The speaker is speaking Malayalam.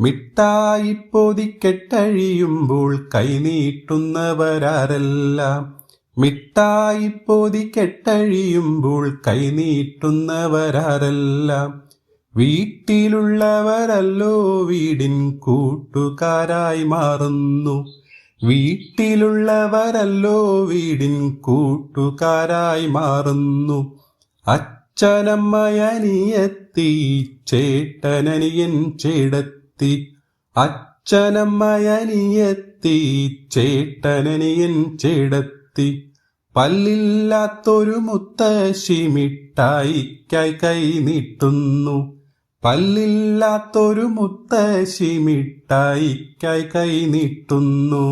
മിഠായി പൊതിക്കെട്ടഴിയുമ്പോൾ കൈനീട്ടുന്നവരാരെല്ലാം മിട്ടായി പൊതിക്കെട്ടഴിയുമ്പോൾ കൈനീട്ടുന്നവരാരെല്ലാം വീട്ടിലുള്ളവരല്ലോ വീടിൻ കൂട്ടുകാരായി മാറുന്നു. വീട്ടിലുള്ളവരല്ലോ വീടിൻ കൂട്ടുകാരായി മാറുന്നു. അച്ഛനമ്മയനിയത്തി ചേട്ടനനിയൻ ചേടത്തി അച്ഛനമ്മയനിയത്തി ചേട്ടനനിയൻ ചേടത്തി. പല്ലില്ലാത്തൊരു മുത്തശ്ശി മിഠായിക്കായി കൈ നീട്ടുന്നു. പല്ലില്ലാത്തൊരു മുത്തശ്ശി മിഠായിക്കായി കൈ നീട്ടുന്നു.